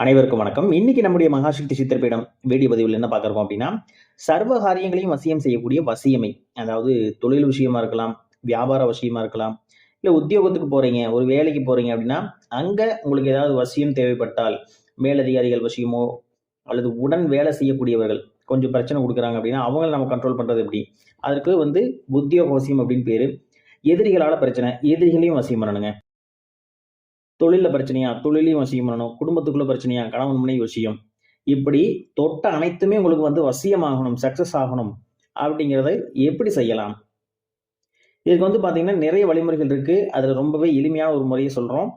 அனைவருக்கும் வணக்கம். இன்னைக்கு நம்முடைய மகாசக்தி சித்திரப்பீடம் வீடியோ பதிவில் என்ன பார்க்குறோம் அப்படின்னா சர்வ காரியங்களையும் வசியம் செய்யக்கூடிய வசியமை. அதாவது தொழில் விஷயமா இருக்கலாம் வியாபார விஷயமா இருக்கலாம் இல்லை உத்தியோகத்துக்கு போறீங்க ஒரு வேலைக்கு போறீங்க அப்படின்னா அங்கே உங்களுக்கு ஏதாவது வசியம் தேவைப்பட்டால் மேலதிகாரிகள் வசியமோ அல்லது உடன் வேலை செய்யக்கூடியவர்கள் கொஞ்சம் பிரச்சனை கொடுக்குறாங்க அப்படின்னா அவங்கள நம்ம கண்ட்ரோல் பண்ணுறது எப்படி? அதற்கு வந்து உத்தியோக வசியம் அப்படின்னு பேர். எதிரிகளால் பிரச்சனை எதிரிகளையும் வசியம் பண்ணணுங்க. தொழிலில் பிரச்சனையா? தொழிலையும் வசியம் பண்ணணும். குடும்பத்துக்குள்ள பிரச்சனையா? கணவன் மனைவி விஷயம் இப்படி தொட்ட அனைத்துமே உங்களுக்கு வந்து வசியமாகணும் சக்சஸ் ஆகணும் அப்படிங்கிறத எப்படி செய்யலாம்? இதுக்கு வந்து பார்த்தீங்கன்னா நிறைய வழிமுறைகள் இருக்கு. அதுல ரொம்பவே எளிமையான ஒரு முறையை சொல்றோம்.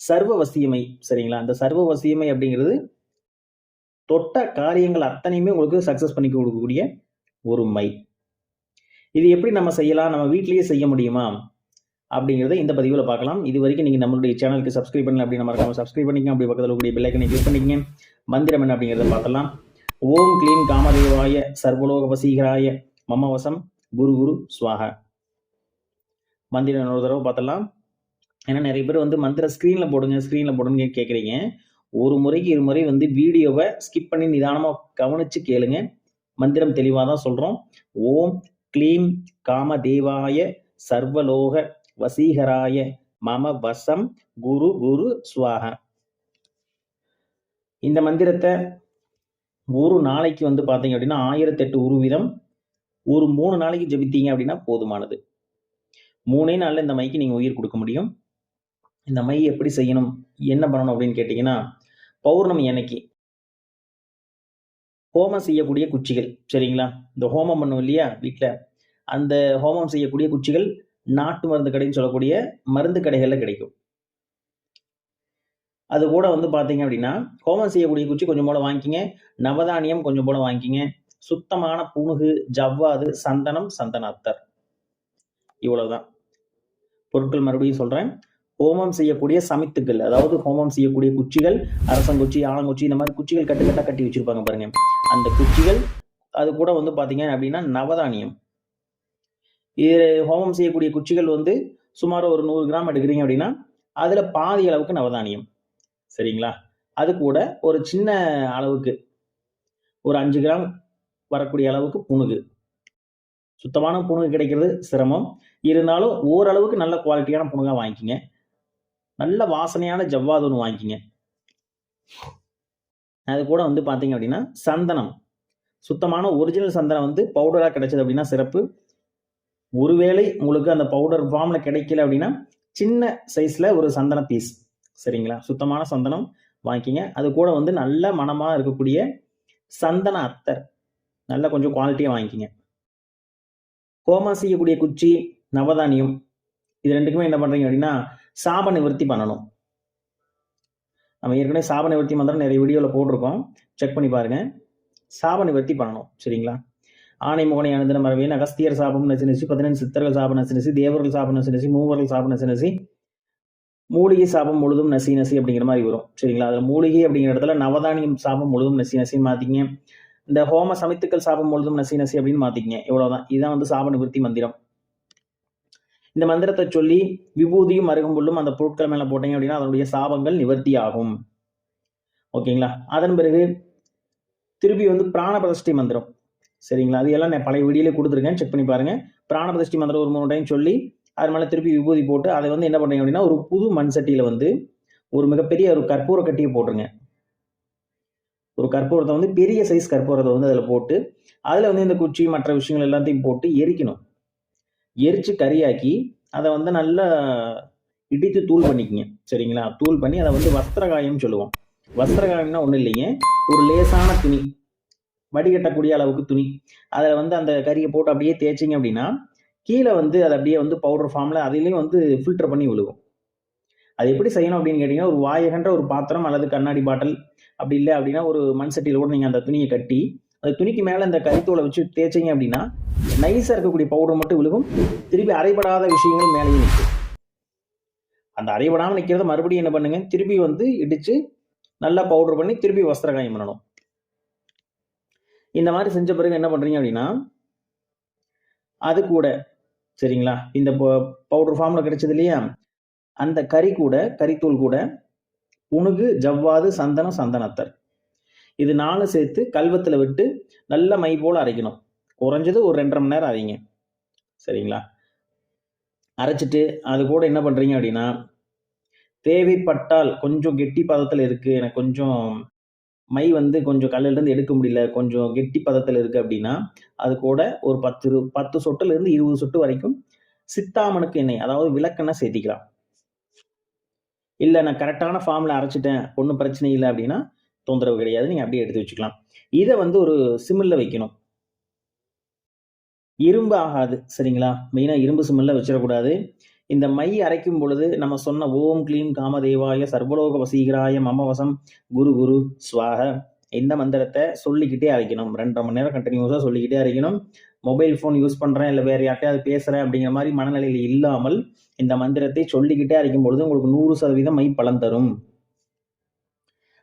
சர்வ வசியமை சரிங்களா? அந்த சர்வ வசியமை அப்படிங்கிறது தொட்ட காரியங்கள் அத்தனையுமே உங்களுக்கு சக்சஸ் பண்ணி கொடுக்கக்கூடிய ஒரு மை. இது எப்படி நம்ம செய்யலாம்? நம்ம வீட்லயே செய்ய முடியுமா? அப்படிங்கிறத இந்த பதிவில் பார்க்கலாம். இது வரைக்கும் நீங்கள் நம்மளுடைய சேனலுக்கு சப்ஸ்கிரைப் பண்ணல அப்படின்னு மறக்காம சப்ஸ்கிரைப் பண்ணிக்கங்க. அப்படி பக்கத்தில் கூடிய பெல்லைக்கனை கிளிக் பண்ணிக்கங்க. மந்திரம் என்ன அப்படிங்கிறத பார்த்தலாம் ஓம் க்ளீம் காமதேவாய சர்வலோக வசீகராய மமவசம் குரு குரு ஸ்வாக மந்திரம் இன்னொரு தடவை பார்த்தலாம் ஏன்னா நிறைய பேர் வந்து மந்திர ஸ்க்ரீனில் போடுங்க ஸ்க்ரீனில் போடுங்க கேட்குறீங்க ஒரு முறைக்கு இரு முறை வந்து வீடியோவை ஸ்கிப் பண்ணி நிதானமாக கவனித்து கேளுங்க. மந்திரம் தெளிவாக தான் சொல்கிறோம் ஓம் க்ளீம் காமதேவாய சர்வலோக வசீகராய மம வசம் குரு குரு சுவாக இந்த மந்திரத்தை ஒரு நாளைக்கு வந்து பார்த்தீங்க அப்படின்னா ஆயிரத்தி எட்டு உரு வீதம் ஒரு மூணு நாளைக்கு ஜெபித்தீங்க அப்படின்னா போதுமானது. மூணே நாளில் இந்த மைக்கு நீங்கள் உயிர் கொடுக்க முடியும். இந்த மை எப்படி செய்யணும் என்ன பண்ணணும் அப்படின்னு கேட்டீங்கன்னா பௌர்ணமி அன்னைக்கு ஹோமம் செய்யக்கூடிய குச்சிகள் சரிங்களா? இந்த ஹோமம் பண்ணும் இல்லையா? வீட்டில் அந்த ஹோமம் செய்யக்கூடிய குச்சிகள் நாட்டு மருந்து கடைன்னு சொல்லக்கூடிய மருந்து கடைகளில் கிடைக்கும். அது கூட வந்து பார்த்தீங்க அப்படின்னா ஹோமம் செய்யக்கூடிய குச்சி கொஞ்சம் போல வாங்கிக்கிங்க. நவதானியம் கொஞ்சம் போல வாங்கிக்கிங்க. சுத்தமான புணுகு ஜவ்வாது சந்தனம் சந்தன அத்தர் இவ்வளவுதான். பொருட்கள் மறுபடியும் சொல்றேன். ஹோமம் செய்யக்கூடிய சமித்துக்கள் அதாவது ஹோமம் செய்யக்கூடிய குச்சிகள் அரசங்குச்சி ஆலங்குச்சி இந்த மாதிரி குச்சிகள் கட்டு கட்டி வச்சிருப்பாங்க பாருங்க. அந்த குச்சிகள் அது கூட வந்து பாத்தீங்க அப்படின்னா நவதானியம். இது ஹோமம் செய்யக்கூடிய குச்சிகள் வந்து சுமார் ஒரு நூறு கிராம் எடுக்கிறீங்க அப்படின்னா அதில் பாதி அளவுக்கு நவதானியம். சரிங்களா? அது கூட ஒரு சின்ன அளவுக்கு ஒரு அஞ்சு கிராம் வரக்கூடிய அளவுக்கு புணுகு சுத்தமான புணுகு கிடைக்கிறது சிரமம். இருந்தாலும் ஓரளவுக்கு நல்ல குவாலிட்டியான புணுகாக வாங்கிக்கிங்க. நல்ல வாசனையான ஜவ்வாது ஒன்று வாங்கிக்கிங்க. அது கூட வந்து பார்த்தீங்க அப்படின்னா சந்தனம். சுத்தமான ஒரிஜினல் சந்தனம் வந்து பவுடராக கிடைச்சது அப்படின்னா சிறப்பு. ஒருவேளை உங்களுக்கு அந்த பவுடர் ஃபார்மில் கிடைக்கல அப்படின்னா சின்ன சைஸில் ஒரு சந்தன பீஸ் சரிங்களா? சுத்தமான சந்தனம் வாங்கிக்கிங்க. அது கூட வந்து நல்ல மனமாக இருக்கக்கூடிய சந்தன அத்தர். நல்ல கொஞ்சம் குவாலிட்டியாக வாங்கிக்கிங்க. ஹோமா செய்யக்கூடிய குச்சி நவதானியம் இது ரெண்டுக்குமே என்ன பண்ணுறீங்க அப்படின்னா சாப நிவர்த்தி பண்ணணும். நம்ம ஏற்கனவே சாப நிவர்த்தி மந்திரம் நிறைய வீடியோவில் போட்டிருக்கோம். செக் பண்ணி பாருங்க. சாப நிவர்த்தி பண்ணணும். சரிங்களா? ஆணை முகனை அனுதின மரபின் அகஸ்தியர் சாபம் நசினசி பதினெண்டு சித்தர்கள் சாபம் நசினசி தேவர்கள் சாபம் நசினசி மூவர்கள் சாபம் நசினசி மூலிகை சாபம் முழுதும் நசி நசி அப்படிங்கிற மாதிரி வரும். சரிங்களா? அதில் மூலிகை அப்படிங்கிற இடத்துல நவதானியம் சாபம் முழுதும் நசி நசின்னு மாற்றிங்க இந்த ஹோம சமித்துக்கள் சாபம் முழுதும் நசி நசி அப்படின்னு மாற்றிக்கிங்க இவ்வளோதான் இதுதான் வந்து சாப நிவர்த்தி மந்திரம். இந்த மந்திரத்தை சொல்லி விபூதியும் அருகம்புல்லும் அந்த பொருட்கள் மேலே போட்டீங்க அப்படின்னா அதனுடைய சாபங்கள் நிவர்த்தி ஆகும். ஓகேங்களா? அதன் பிறகு திருப்பி வந்து பிராண பிரதிஷ்டை மந்திரம். சரிங்களா? அது எல்லாம் நான் பழைய வீடியோல கொடுத்துருக்கேன். செக் பண்ணி பாருங்கள் பிராணபதிஷ்டி மந்திரம் ஒரு மூணு டைம் சொல்லி அது மேலே திருப்பி விபூதி போட்டு அதை வந்து என்ன பண்ணுறீங்க அப்படின்னா ஒரு புது மண் சட்டியில் வந்து ஒரு மிகப்பெரிய ஒரு கற்பூர கட்டியை போட்டுருங்க. ஒரு கற்பூரத்தை வந்து பெரிய சைஸ் கற்பூரத்தை வந்து அதில் போட்டு அதில் வந்து இந்த குச்சி மற்ற விஷயங்கள் எல்லாத்தையும் போட்டு எரிக்கணும். எரித்து கறியாக்கி அதை வந்து நல்லா இடித்து தூள் பண்ணிக்கங்க. சரிங்களா? தூள் பண்ணி அதை வந்து வஸ்திரகாயம்னு சொல்லுவோம். வஸ்திரகாயம்னா ஒன்றும் இல்லைங்க. ஒரு லேசான துணி. வடிகட்டக்கூடிய அளவுக்கு துணி. அதில் வந்து அந்த கறியை போட்டு அப்படியே தேய்ச்சிங்க அப்படின்னா கீழே வந்து அது அப்படியே வந்து பவுடர் ஃபார்மில் அதிலையும் வந்து ஃபில்டர் பண்ணி விழுகும். அது எப்படி செய்யணும் அப்படின்னு கேட்டிங்கன்னா ஒரு வாயகன்ற ஒரு பாத்திரம் அல்லது கண்ணாடி பாட்டில் அப்படி இல்லை அப்படின்னா ஒரு மண் சட்டியில் கூட நீங்கள் அந்த துணியை கட்டி அந்த துணிக்கு மேலே இந்த கறித்தோலை வச்சு தேய்ச்சிங்க அப்படின்னா நைஸாக இருக்கக்கூடிய பவுடர் மட்டும் விழுகும். திருப்பி அரைபடாத விஷயங்கள் மேலேயும் நிற்கும். அந்த அரைபடாமல் நிற்கிறத மறுபடியும் என்ன பண்ணுங்க? திருப்பி வந்து இடித்து நல்லா பவுடர் பண்ணி திருப்பி வஸ்திரகாயம் பண்ணணும். இந்த மாதிரி செஞ்ச பிறகு என்ன பண்ணுறீங்க அப்படின்னா அது கூட சரிங்களா? இந்த பவுடர் ஃபார்மில் கிடைச்சது இல்லையா? அந்த கறி கூட கறித்தூள் கூட உணுகு ஜவ்வாது சந்தனம் சந்தனத்தர். இது நாலு சேர்த்து கல்வத்தில் விட்டு நல்ல மை போல அரைக்கணும். குறைஞ்சது ஒரு ரெண்டரை மணி நேரம் அரைங்க. சரிங்களா? அரைச்சிட்டு அது கூட என்ன பண்றீங்க அப்படின்னா தேவைப்பட்டால் கொஞ்சம் கெட்டி பதத்தில் இருக்கு எனக்கு கொஞ்சம் மை வந்து கொஞ்சம் கல்லுல இருந்து எடுக்க முடியல கொஞ்சம் கெட்டி பதத்தில் இருக்கு அப்படின்னா அது கூட ஒரு பத்து இரு- பத்து சொட்டுல இருந்து இருபது சொட்டு வரைக்கும் சித்தாமனுக்கு எண்ணெய் அதாவது விளக்கெண்ணெய் சேர்த்திக்கலாம். இல்லை நான் கரெக்டான ஃபார்மில் அரைச்சிட்டேன் ஒன்றும் பிரச்சனை இல்லை அப்படின்னா தொந்தரவு கிடையாது நீங்கள் அப்படியே எடுத்து வச்சுக்கலாம். இதை வந்து ஒரு சிமில்ல வைக்கணும். இரும்பு ஆகாது சரிங்களா? மெயினாக இரும்பு சிமில்ல வச்சிடக்கூடாது. இந்த மை அரைக்கும் பொழுது நம்ம சொன்ன ஓம் க்ளீம் காமதேவாய சர்வலோக வசீகராய மமவசம் குரு குரு ஸ்வாக இந்த மந்திரத்தை சொல்லிக்கிட்டே அரைக்கணும் ரெண்டரை மணி நேரம் கண்டினியூஸாக சொல்லிக்கிட்டே அரைக்கணும் மொபைல் ஃபோன் யூஸ் பண்ணுறேன் இல்லை வேறு யார்ட்டையாவது பேசுகிறேன் அப்படிங்கிற மாதிரி மனநிலையில் இல்லாமல் இந்த மந்திரத்தை சொல்லிக்கிட்டே அரைக்கும் பொழுது உங்களுக்கு நூறு சதவீதம் மை பலன் தரும்.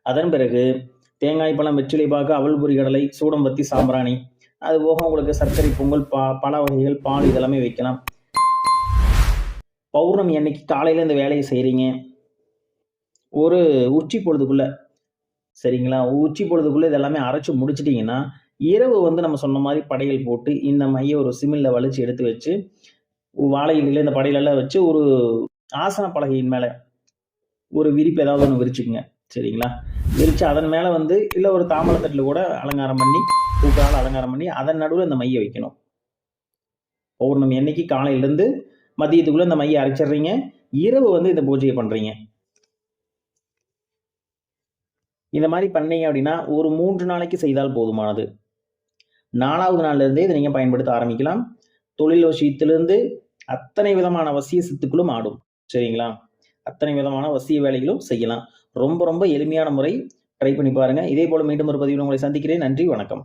அதன் பிறகு தேங்காய் பழம் வெற்றிலை பாக்கு அவல் பொரி கடலை சூடம்பத்தி சாம்பிராணி அது போக உங்களுக்கு சர்க்கரை பொங்கல் பா பழ வகைகள் பால் இதெல்லாமே வைக்கலாம். பௌர்ணமி அன்னைக்கு காலையில் இந்த வேலையை செய்கிறீங்க ஒரு உச்சி பொழுதுக்குள்ளே சரிங்களா? உச்சி பொழுதுக்குள்ளே இதெல்லாமே அரைச்சி முடிச்சிட்டிங்கன்னா இரவு வந்து நம்ம சொன்ன மாதிரி படையல் போட்டு இந்த மையை ஒரு சிமிலில் வலிச்சு எடுத்து வச்சு வாழை இலையில இந்த படையிலெல்லாம் வச்சு ஒரு ஆசன பலகையின் மேலே ஒரு விரிப்பு ஏதாவது ஒன்று விரிச்சுக்குங்க சரிங்களா? விரித்து அதன் மேலே வந்து இல்லை ஒரு தாமரத்தட்டில் கூட அலங்காரம் பண்ணி பூக்களால் அலங்காரம் பண்ணி அதன் நடுவில் இந்த மையை வைக்கணும். பௌர்ணமி அன்னைக்கு காலையிலேருந்து மதியத்துக்குள்ளே இந்த மையை அரைச்சிடுறீங்க. இரவு வந்து இந்த பூஜையை பண்ணுறீங்க இந்த மாதிரி பண்ணீங்க அப்படின்னா ஒரு மூன்று நாளைக்கு செய்தால் போதுமானது. நாலாவது நாள்ல இருந்தே இதை நீங்கள் பயன்படுத்த ஆரம்பிக்கலாம். தொழில் விஷயத்திலிருந்து அத்தனை விதமான வசிய சித்துக்களும் ஆடும். சரிங்களா? அத்தனை விதமான வசிய வேலைகளும் செய்யலாம். ரொம்ப ரொம்ப எளிமையான முறை. ட்ரை பண்ணி பாருங்க. இதே போல மீண்டும் ஒரு பதிவில் உங்களை சந்திக்கிறேன். நன்றி வணக்கம்.